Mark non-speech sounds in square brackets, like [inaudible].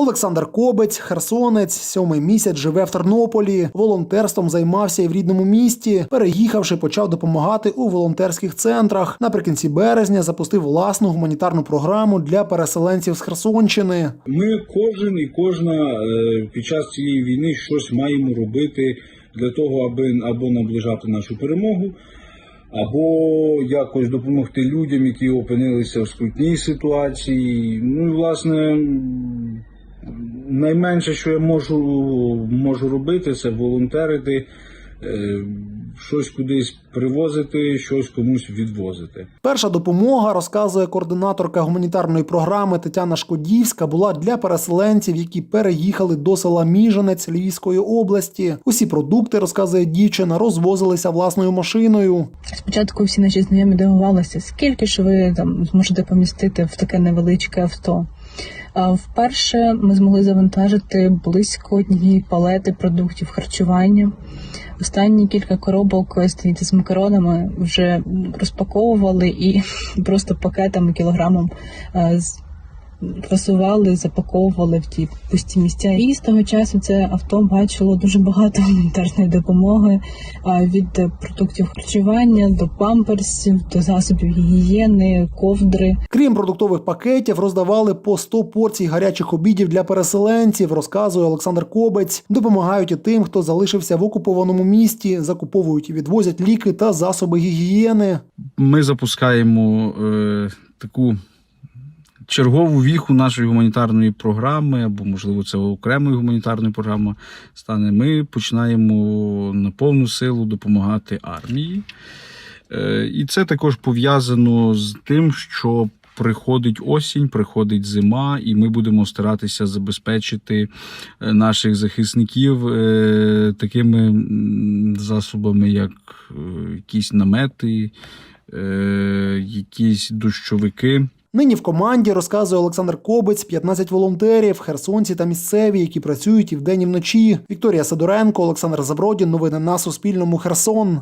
Олександр Кобець, херсонець, сьомий місяць живе в Тернополі. Волонтерством займався і в рідному місті. Переїхавши, почав допомагати у волонтерських центрах. Наприкінці березня запустив власну гуманітарну програму для переселенців з Херсонщини. Ми кожен і кожна е, під час цієї війни щось маємо робити для того, аби або наближати нашу перемогу, або якось допомогти людям, які опинилися в скрутній ситуації. Ну, і, власне, найменше, що я можу, можу робити, це волонтерити. е, Щось кудись привозити, щось комусь відвозити. Перша допомога, розказує координаторка гуманітарної програми Тетяна Шкодівська, була для переселенців, які переїхали до села Міженець Львівської області. Усі продукти, розказує дівчина, розвозилися власною машиною. Спочатку всі наші знайомі дивувалися, скільки ж ви там зможете помістити в таке невеличке авто. Вперше ми змогли завантажити близько однієї палети продуктів харчування. Останні кілька коробок стоїть з макаронами вже розпаковували і [laughs] просто пакетами кілограмом е, з- просували, запаковували в ті пусті місця. І з того часу це авто бачило дуже багато [laughs] гуманітарної допомоги від продуктів харчування до памперсів, до засобів гігієни, ковдри. Крім продуктових пакетів, роздавали по 100 порцій гарячих обідів для переселенців, розказує Олександр Кобець. Допомагають і тим, хто залишився в окупованому місті, закуповують і відвозять ліки та засоби гігієни. ми запускаємо е, таку чергову віху нашої гуманітарної програми, або, можливо, це окремої гуманітарної програми стане. Ми починаємо на повну силу допомагати армії. Е, і це також пов'язано з тим, що. Приходить осінь, приходить зима, і ми будемо старатися забезпечити е, наших захисників е, такими засобами, як якісь намети, якісь дощовики. Нині в команді розказує Олександр Кобець, 15 волонтерів, херсонці та місцеві, які працюють і вдень, і вночі. Вікторія Сидоренко, Олександр Забродін. Новини на Суспільному. Херсон.